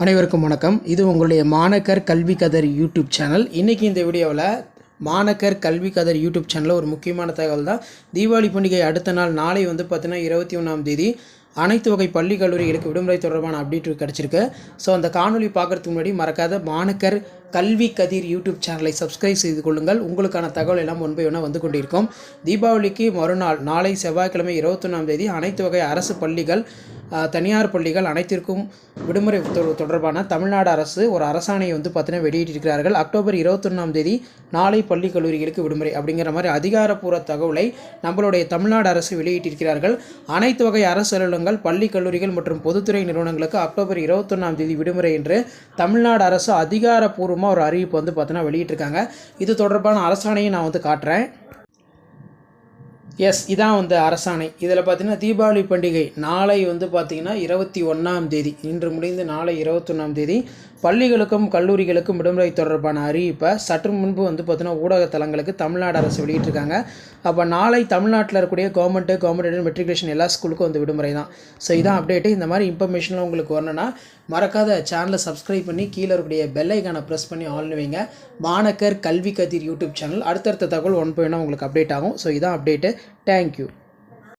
அனைவருக்கும் வணக்கம். இது உங்களுடைய மாணக்கர் கல்வி கதர் யூடியூப் சேனல். இன்றைக்கி இந்த வீடியோவில் மாணக்கர் கல்வி கதர் யூடியூப் சேனலில் ஒரு முக்கியமான தகவல் தான். தீபாவளி பண்டிகை அடுத்த நாள் நாளை வந்து பார்த்தீங்கன்னா இருபத்தி ஒன்றாம் தேதி அனைத்து வகை பள்ளி கல்லூரிகளுக்கு விடுமுறை தொடர்பான அப்டேட் கிடச்சிருக்கு. ஸோ அந்த காணொளி பார்க்குறதுக்கு முன்னாடி மறக்காத மாணக்கர் கல்வி கதிர் யூடியூப் சேனலை சப்ஸ்கிரைப் செய்து கொள்ளுங்கள். உங்களுக்கான தகவல் எல்லாம் ஒன்பை ஒன்றா வந்து கொண்டிருக்கும். தீபாவளிக்கு மறுநாள் நாளை செவ்வாய்க்கிழமை இருபத்தொன்னாம் தேதி அனைத்து வகை அரசு பள்ளிகள் தனியார் பள்ளிகள் அனைத்திற்கும் விடுமுறை தொடர்பான தமிழ்நாடு அரசு ஒரு அரசாணையை வந்து பார்த்தீங்கன்னா வெளியிட்டிருக்கிறார்கள். அக்டோபர் இருபத்தொன்னாம் தேதி நாளை பள்ளி கல்லூரிகளுக்கு விடுமுறை அப்படிங்கிற மாதிரி அதிகாரப்பூர்வ தகவலை நம்மளுடைய தமிழ்நாடு அரசு வெளியிட்டிருக்கிறார்கள். அனைத்து வகை அரசு அலுவலகங்கள் பள்ளி கல்லூரிகள் மற்றும் பொதுத்துறை நிறுவனங்களுக்கு அக்டோபர் இருபத்தொன்னாம் தேதி விடுமுறை என்று தமிழ்நாடு அரசு அதிகாரப்பூர்வமாக ஒரு அறிவிப்பு வந்து பார்த்தீங்கன்னா வெளியிட்டிருக்காங்க. இது தொடர்பான அரசாணையை நான் வந்து காட்டுறேன். எஸ் இதான் வந்து அரசாணை. இதில் பார்த்தீங்கன்னா தீபாவளி பண்டிகை நாளை வந்து பார்த்தீங்கன்னா இருபத்தி ஒன்றாம் தேதி. இன்று முடிந்து நாளை இருபத்தொன்னாம் தேதி. பள்ளிகளுக்கும் கல்லூரிகளுக்கும் விடுமுறை தொடர்பான அறிவிப்பை சற்று முன்பு வந்து பார்த்தீங்கன்னா ஊடக தளங்களுக்கு தமிழ்நாடு அரசு வெளியிட்டிருக்காங்க. அப்போ நாளை தமிழ்நாட்டில் இருக்கக்கூடிய கவர்மெண்ட்டு கவர்மெண்ட் மெட்ரிகுலேஷன் எல்லா ஸ்கூலுக்கும் வந்து விடுமுறை தான். ஸோ இதான் அப்டேட்டு இந்த மாதிரி இன்ஃபர்மேஷன்லாம் உங்களுக்கு வரணும்னா மறக்காத சேனலை சப்ஸ்கிரைப் பண்ணி கீழே இருக்கக்கூடிய பெல்லைக்கான ப்ரெஸ் பண்ணி ஆல்னு வைங்க. மாணக்கர் கல்வி கதிர் யூடியூப் சேனல் அடுத்தடுத்த தகவல் ஒன் பாயிண்ட் oh உங்களுக்கு அப்டேட் ஆகும். ஸோ இதான் அப்டேட்டு Thank you.